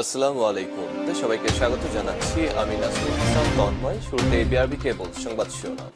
আসসালামু আলাইকুম। সবাইকে স্বাগত জানাচ্ছি। আমি হাসান তন্ময়। শুরুতে বিআরবি কেবল সংবাদ শিরোনাম।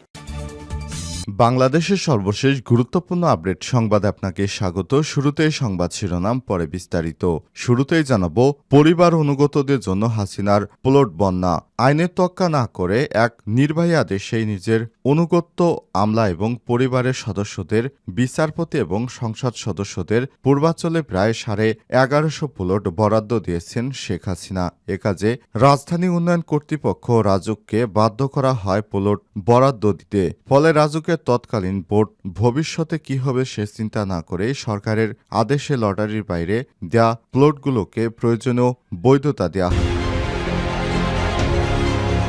বাংলাদেশের সর্বশেষ গুরুত্বপূর্ণ আপডেট সংবাদ আপনাকে স্বাগত। শুরুতেই সংবাদ শিরোনাম, পরে বিস্তারিত। শুরুতেই জানাব, পরিবার অনুগতদের জন্য হাসিনার প্লট বন্যা। আইনের তক্কা না করে এক নির্বাহী আদেশে নিজের অনুগত্য, আমলা এবং পরিবারের সদস্যদের, বিচারপতি এবং সংসদ সদস্যদের পূর্বাঞ্চলে প্রায় সাড়ে এগারোশো প্লট বরাদ্দ দিয়েছেন শেখ হাসিনা। এ কাজে রাজধানী উন্নয়ন কর্তৃপক্ষ রাজুককে বাধ্য করা হয় প্লট বরাদ্দ দিতে। ফলে রাজুকের তৎকালীন বোর্ড ভবিষ্যতে কি হবে সে চিন্তা না করে সরকারের আদেশে লটারির বাইরে দেয়া প্লটগুলোকে প্রয়োজনীয় বৈধতা দেয়া হয়।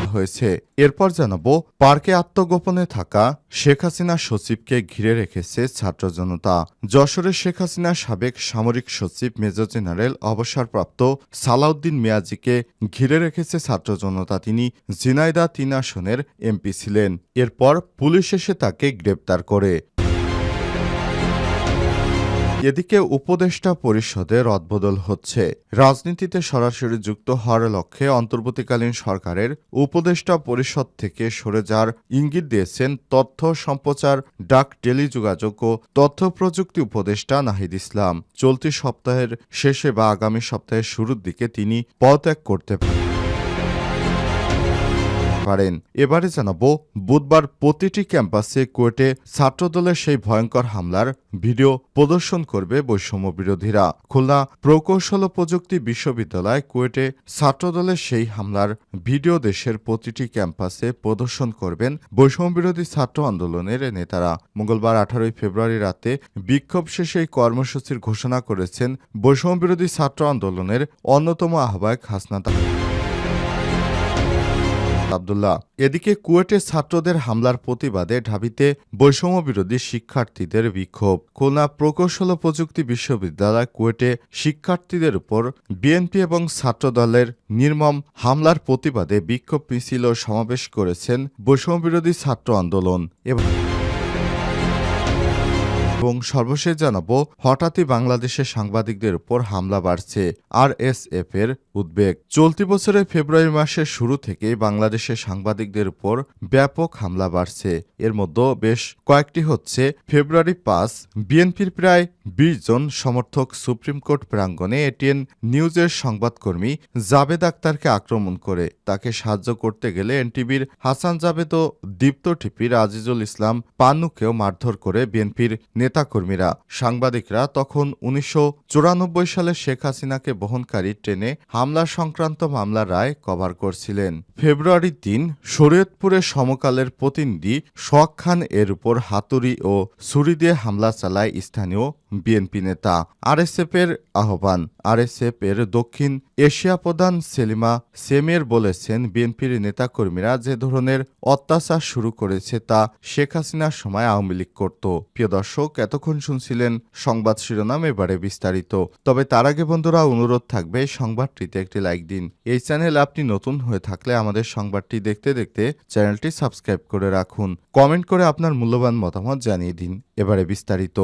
হয়েছে। এরপর জানাব, পার্কে আত্মগোপনে থাকা শেখ হাসিনা সচিবকে ঘিরে রেখেছে ছাত্র জনতা। যশোরের শেখ হাসিনার সাবেক সামরিক সচিব মেজর জেনারেল অবসরপ্রাপ্ত সালাউদ্দিন মিয়াজিকে ঘিরে রেখেছে ছাত্র জনতা। তিনি জিনাইদা তিন আসনের এমপি ছিলেন। এরপর পুলিশ এসে তাকে গ্রেপ্তার করে। এদিকে উপদেষ্টা পরিষদে রদবদল হচ্ছে। রাজনীতিতে সরাসরি যুক্ত হওয়ার লক্ষ্যে অন্তর্বর্তীকালীন সরকারের উপদেষ্টা পরিষদ থেকে সরে যাওয়ার ইঙ্গিত দিয়েছেন তথ্য সম্প্রচার ডাক টেলিযোগাযোগ ও তথ্য প্রযুক্তি উপদেষ্টা নাহিদ ইসলাম। চলতি সপ্তাহের শেষে বা আগামী সপ্তাহের শুরুর দিকে তিনি পদত্যাগ করতে পারেন। পারেন। এবারে জানাব, বুধবার প্রতিটি ক্যাম্পাসে কুয়েটে ছাত্রদলের সেই ভয়ঙ্কর হামলার ভিডিও প্রদর্শন করবে বৈষম্য বিরোধীরা। খুলনা প্রকৌশল প্রযুক্তি বিশ্ববিদ্যালয় কুয়েটে ছাত্রদলের সেই হামলার ভিডিও দেশের প্রতিটি ক্যাম্পাসে প্রদর্শন করবেন বৈষম্য বিরোধী ছাত্র আন্দোলনের নেতারা। মঙ্গলবার আঠারোই ফেব্রুয়ারি রাতে বিক্ষোভ শেষে এই কর্মসূচির ঘোষণা করেছেন বৈষম্য বিরোধী ছাত্র আন্দোলনের অন্যতম আহ্বায়ক হাসনাত আবদুল্লাহ। এদিকে কুয়েটে ছাত্রদের হামলার প্রতিবাদে ঢাবিতে বৈষম্য বিরোধী শিক্ষার্থীদের বিক্ষোভ। খুলনা প্রকৌশল প্রযুক্তি বিশ্ববিদ্যালয় কুয়েটে শিক্ষার্থীদের উপর বিএনপি এবং ছাত্রদলের নির্মম হামলার প্রতিবাদে বিক্ষোভ মিছিল ও সমাবেশ করেছেন বৈষম্য বিরোধী ছাত্র আন্দোলন। এবং এবং সর্বশেষ জানাব, হঠাৎই বাংলাদেশের সাংবাদিকদের উপর হামলা বাড়ছে। আরএসএফ এর উদ্বেগ। চলতি বছরের ফেব্রুয়ারি মাসের শুরু থেকেই বাংলাদেশের সাংবাদিকদের উপর ব্যাপক হামলা বাড়ছে। এর মধ্যে বেশ কয়েকটি হচ্ছে ফেব্রুয়ারি পাঁচ, বিএনপির প্রায় বিশ জন সমর্থক সুপ্রিম কোর্ট প্রাঙ্গণে এটিএন নিউজের সংবাদকর্মী জাবেদ আক্তারকে আক্রমণ করে। তাকে সাহায্য করতে গেলে এনটিভির হাসান জাবেদ ও দীপ্ত টিপির আজিজুল ইসলাম পান্নুকেও মারধর করে বিএনপির নেতাকর্মীরা। সাংবাদিকরা তখন উনিশশো চুরানব্বই সালে শেখ হাসিনাকে বহনকারী ট্রেনে হামলা সংক্রান্ত মামলার রায় কভার করছিলেন। ফেব্রুয়ারি তিন শরীয়তপুরের সমকালের প্রতিনিধি সোয়াক খান এর উপর হাতুড়ি ও ছুরি দিয়ে হামলা চালায় স্থানীয় বিএনপি নেতা। আরএসএফ এর আহ্বান। আরএসএফ এর দক্ষিণ এশিয়া প্রধান সেলিমা সেমের বলেছেন, বিএনপির নেতাকর্মীরা যে ধরনের অত্যাচার শুরু করেছে তা শেখ হাসিনার সময় আওয়ামী লীগ করত। প্রিয় দর্শক, এতক্ষণ শুনছিলেন সংবাদ শিরোনাম, এবারে বিস্তারিত। তবে তার আগে বন্ধুরা, অনুরোধ থাকবে সংবাদটিতে একটি লাইক দিন। এই চ্যানেল আপনি নতুন হয়ে থাকলে আমাদের সংবাদটি দেখতে দেখতে চ্যানেলটি সাবস্ক্রাইব করে রাখুন। কমেন্ট করে আপনার মূল্যবান মতামত জানিয়ে দিন। এবারে বিস্তারিত।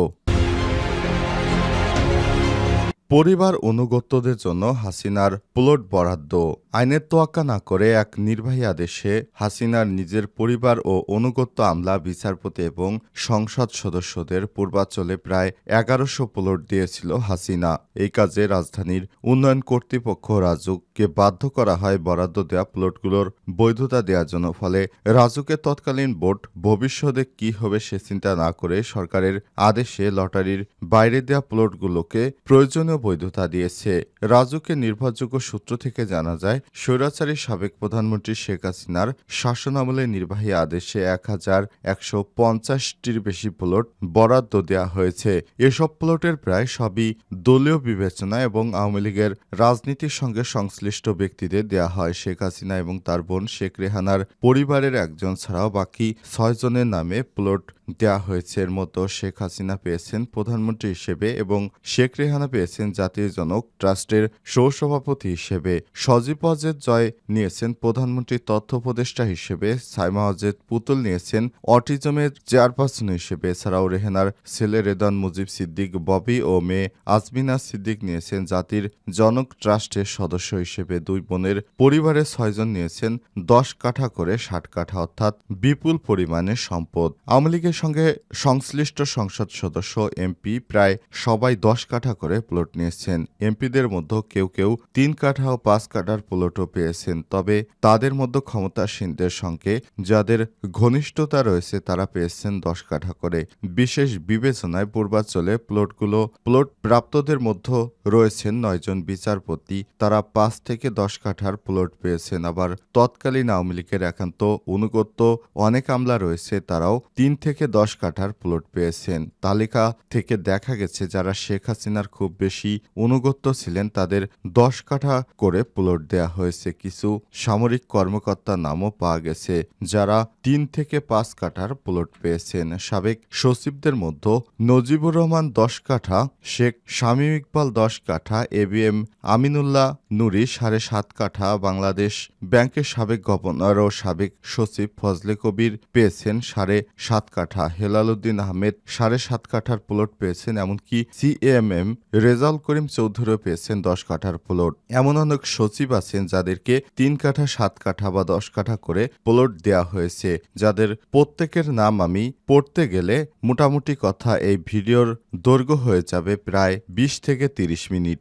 পরিবার অনুগত্যদের জন্য হাসিনার প্লট বরাদ্দ। আইনের তোয়াক্কা না করে এক নির্বাহী আদেশে হাসিনার নিজের পরিবার ও অনুগত্য আমলা বিচারপতি এবং সংসদ সদস্যদের পূর্বাঞ্চলে প্রায় এগারোশো প্লট দিয়েছিল হাসিনা। এই কাজে রাজধানীর উন্নয়ন কর্তৃপক্ষ রাজুককে বাধ্য করা হয় বরাদ্দ দেওয়া প্লটগুলোর বৈধতা দেওয়ার জন্য, ফলে রাজুকের তৎকালীন বোর্ড ভবিষ্যতে কি হবে সে চিন্তা না করে সরকারের আদেশে লটারির বাইরে দেওয়া প্লটগুলোকে প্রয়োজনীয় বৈধতা দিয়েছে। রাজুকের নির্ভরযোগ্য সূত্র থেকে জানা যায়, স্বৈরাচারী সাবেক প্রধানমন্ত্রী শেখ হাসিনার শাসনামলে নির্বাহী আদেশে এক হাজার একশো পঞ্চাশটির বেশি প্লট বরাদ্দ দেওয়া হয়েছে। এসব প্লটের প্রায় সবই দলীয় বিবেচনা এবং আওয়ামী লীগের রাজনীতির সঙ্গে সংশ্লিষ্ট ব্যক্তিদের দেয়া হয়। শেখ হাসিনা এবং তার বোন শেখ রেহানার পরিবারের একজন ছাড়াও বাকি ছয়জনের নামে প্লট দেয়া হয়েছে এর মতো শেখ হাসিনা পেয়েছেন প্রধানমন্ত্রী হিসেবে এবং শেখ রেহানা পেয়েছেন জাতীয় জনক ট্রাস্টের সহসভাপতি হিসেবে। সজীব অজেদ জয় নিয়েছেন প্রধানমন্ত্রী তথ্য উপদেষ্টা হিসেবে। সাইমা অজেদ পুতুল নিয়েছেন অটিজমের চেয়ারপারসন হিসেবে। এছাড়াও রেহানার ছেলে রেদান মুজিব সিদ্দিক, ববি ও মেয়ে আজমিনা সিদ্দিক নিয়েছেন জাতির জনক ট্রাস্টের সদস্য হিসেবে। দুই বোনের পরিবারের ছয়জন নিয়েছেন, দশ কাঠা করে ষাট কাঠা, অর্থাৎ বিপুল পরিমাণে সম্পদ। আওয়ামী লীগের সঙ্গে সংশ্লিষ্ট সংসদ সদস্য, এমপি প্রায় সবাই দশ কাঠা করে প্লট নিয়েছেন। এমপিদের মধ্যে কেউ কেউ তিন কাঠা ও পাঁচ কাঠার প্লটও পেয়েছেন। তবে তাদের মধ্যে ক্ষমতাসীনদের সঙ্গে যাদের ঘনিষ্ঠতা রয়েছে, তারা পেয়েছেন দশ কাঠা করে। বিশেষ বিবেচনায় পূর্বাঞ্চলে প্লটগুলো প্লট প্রাপ্তদের মধ্যে রয়েছেন নয়জন বিচারপতি। তারা পাঁচ থেকে দশ কাঠার প্লট পেয়েছেন। আবার তৎকালীন আওয়ামী লীগের একান্ত অনুগত্য অনেক আমলা রয়েছে, তারাও তিন থেকে দশ কাঠার প্লট পেয়েছেন। তালিকা থেকে দেখা গেছে যারা শেখ হাসিনার খুব বেশি অনুগত্য ছিলেন, তাদের দশ কাঠা করে প্লট দেয়া হয়েছে। কিছু সামরিক কর্মকর্তার নামও পাওয়া গেছে যারা তিন থেকে পাঁচ কাঠার প্লট পেয়েছেন। সাবেক সচিবদের মধ্যে নজিবুর রহমান দশ কাঠা, শেখ শামীম ইকবাল দশ কাঠা, A B M Aminullah Nuri সাড়ে সাত কাঠা, বাংলাদেশ ব্যাংকের সাবেক গভর্নর ও সাবেক সচিব ফজলে কবির পেয়েছেন সাড়ে সাত কাঠা। হেলাল উদ্দিন আহমেদ সাড়ে সাত কাঠার প্লট পেয়েছেন, এমনকি সিএমএম রেজাল করিম চৌধুরীও পেয়েছেন দশ কাঠার প্লট। এমন অনেক সচিব আছেন যাদেরকে তিন কাঠা, সাত কাঠা বা দশ কাঠা করে প্লট দেয়া হয়েছে, যাদের প্রত্যেকের নাম আমি পড়তে গেলে মোটামুটি কথা এই ভিডিওর দৈর্ঘ্য হয়ে যাবে প্রায় বিশ থেকে তিরিশ মিনিট।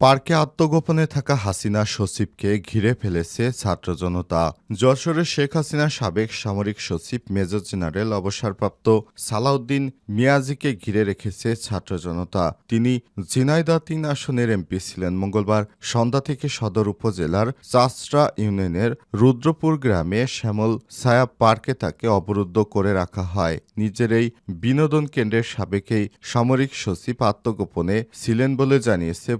পার্কে আত্মগোপনে থাকা হাসিনা সচিবকে ঘিরে ফেলেছে ছাত্র জনতা। যশোরের শেখ হাসিনা সাবেক সামরিক সচিব, মেজর জেনারেল, অবসরপ্রাপ্ত সালাউদ্দিন মিয়াজিকে ঘিরে রেখেছে ছাত্র জনতা। তিনি ঝিনাইদা তিন আসনের এমপি ছিলেন। মঙ্গলবার সন্ধ্যা থেকে সদর উপজেলার চাষরা ইউনিয়নের রুদ্রপুর গ্রামে শ্যামল ছায়া পার্কে তাকে অবরুদ্ধ করে রাখা হয়। নিজের এই বিনোদন কেন্দ্রের সাবেকেই সামরিক সচিব আত্মগোপনে ছিলেন বলে জানিয়েছে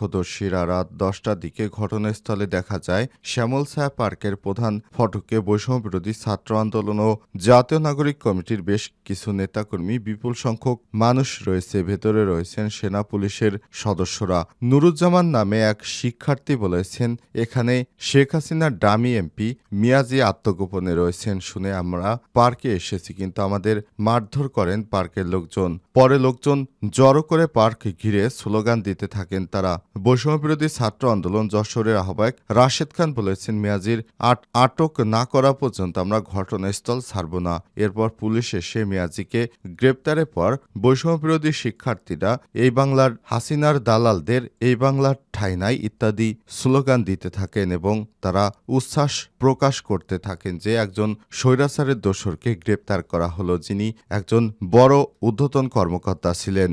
প্রত্যক্ষদর্শীরা রাত দশটার দিকে ঘটনাস্থলে দেখা যায় শ্যামল ছায়া পার্কের প্রধান ফটকে বৈষম্য বিরোধী ছাত্র আন্দোলন ও জাতীয় নাগরিক কমিটির বেশ কিছু নেতাকর্মী বিপুল সংখ্যক মানুষ রয়েছে। ভেতরে রয়েছেন সেনা পুলিশের সদস্যরা। নুরুজ্জামান নামে এক শিক্ষার্থী বলেছেন, এখানে শেখ হাসিনার ডামি এমপি মিয়াজি আত্মগোপনে রয়েছেন। শুনে আমরা পার্কে এসেছি, কিন্তু আমাদের মারধর করেন পার্কের লোকজন। পরে লোকজন জড়ো করে পার্ক ঘিরে স্লোগান দিতে থাকেন তারা। বৈষম্য বিরোধী ছাত্র আন্দোলন যশোরের আহ্বায়ক রাশেদ খান বলেছেন মিয়াজির আট আটক না করা পর্যন্ত আমরা ঘটনাস্থল ছাড়ব না। এরপর পুলিশ এসে মিয়াজিকে গ্রেপ্তারের পর বৈষম্য বিরোধী শিক্ষার্থীরা এই বাংলার হাসিনার দালালদের এই বাংলার ঠাঁই নাই ইত্যাদি স্লোগান দিতে থাকেন এবং তারা উচ্ছ্বাস প্রকাশ করতে থাকেন যে একজন স্বৈরাচারের দোসরকে গ্রেপ্তার করা হলো, যিনি একজন বড় ঊর্ধ্বতন কর্মকর্তা ছিলেন।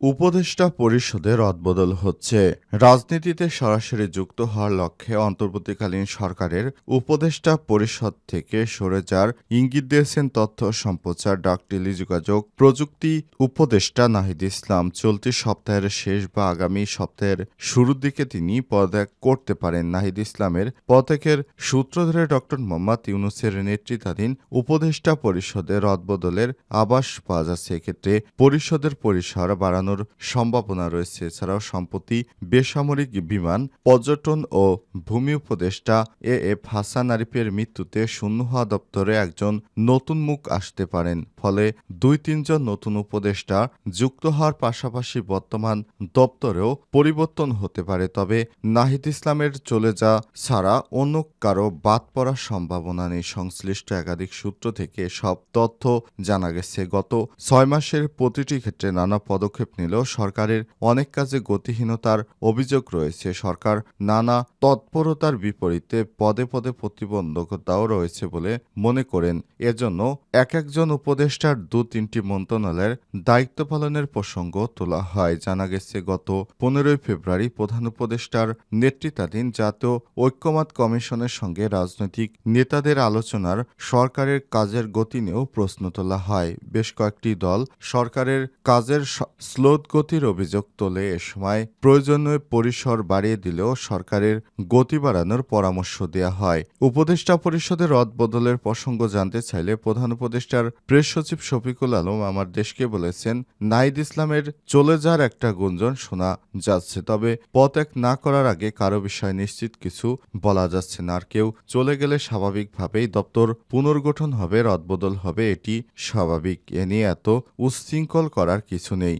উপদেষ্টা পরিষদে রদবদল হচ্ছে। রাজনীতিতে সরাসরি যুক্ত হওয়ার লক্ষ্যে অন্তর্বর্তীকালীন সরকারের উপদেষ্টা পরিষদ থেকে সরে যাওয়ার ইঙ্গিত দিয়েছেন তথ্য সম্প্রচার ডাক টেলিযোগাযোগ প্রযুক্তি উপদেষ্টা নাহিদ ইসলাম। চলতি সপ্তাহের শেষ বা আগামী সপ্তাহের শুরুর দিকে তিনি পদত্যাগ করতে পারেন। নাহিদ ইসলামের পদত্যাগের সূত্র ধরে ডক্টর মোহাম্মদ ইউনুসের নেতৃত্বাধীন উপদেষ্টা পরিষদে রদবদলের আবাস পাওয়া যাচ্ছে। এক্ষেত্রে পরিষদের পরিসর বাড়ানো বাড়ানোর সম্ভাবনা রয়েছে। এছাড়াও সম্প্রতি বেসামরিক বিমান পর্যটন ও ভূমি উপদেষ্টা এ এফ হাসান আরিফের মৃত্যুতে শূন্য হওয়া দপ্তরে একজন নতুন মুখ আসতে পারেন। ফলে দুই তিনজন নতুন উপদেষ্টা যুক্ত হওয়ার পাশাপাশি বর্তমান দপ্তরেও পরিবর্তন হতে পারে। তবে নাহিদ ইসলামের চলে যা ছাড়া অন্য কারও বাদ পড়ার সম্ভাবনা নেই। সংশ্লিষ্ট একাধিক সূত্র থেকে সব তথ্য জানা গেছে। গত ছয় মাসের প্রতিটি ক্ষেত্রে নানা পদক্ষেপ নিলেও সরকারের অনেক কাজে গতিহীনতার অভিযোগ রয়েছে। সরকার নানা তৎপরতার বিপরীতে পদে পদে প্রতিবন্ধকতাও রয়েছে বলে মনে করেন। এজন্য এক একজন উপদেষ্টার দু তিনটি মন্ত্রণালয়ের দায়িত্ব পালনের প্রসঙ্গ তোলা হয়। জানা গেছে, গত পনেরোই ফেব্রুয়ারি প্রধান উপদেষ্টার নেতৃত্বাধীন জাতীয় ঐক্যমত কমিশনের সঙ্গে রাজনৈতিক নেতাদের আলোচনার সরকারের কাজের গতি নিয়েও প্রশ্ন তোলা হয়। বেশ কয়েকটি দল সরকারের কাজের স- স্লোদগতির অভিযোগ তোলে এ সময় প্রয়োজনীয় পরিসর বাড়িয়ে দিলেও সরকারের গতি বাড়ানোর পরামর্শ দেওয়া হয়। উপদেষ্টা পরিষদের রদবদলের প্রসঙ্গ জানতে চাইলে প্রধান উপদেষ্টার প্রেস সচিব শফিকুল আলম আমার দেশকে বলেছেন নাইদ ইসলামের চলে যাওয়ার একটা গুঞ্জন শোনা যাচ্ছে, তবে পত্যাগ না করার আগে কারও বিষয় নিশ্চিত কিছু বলা যাচ্ছে না। আর কেউ চলে গেলে স্বাভাবিকভাবেই দপ্তর পুনর্গঠন হবে, রদবদল হবে, এটি স্বাভাবিক। এ নিয়ে এত উচ্ছৃঙ্খল করার কিছু নেই।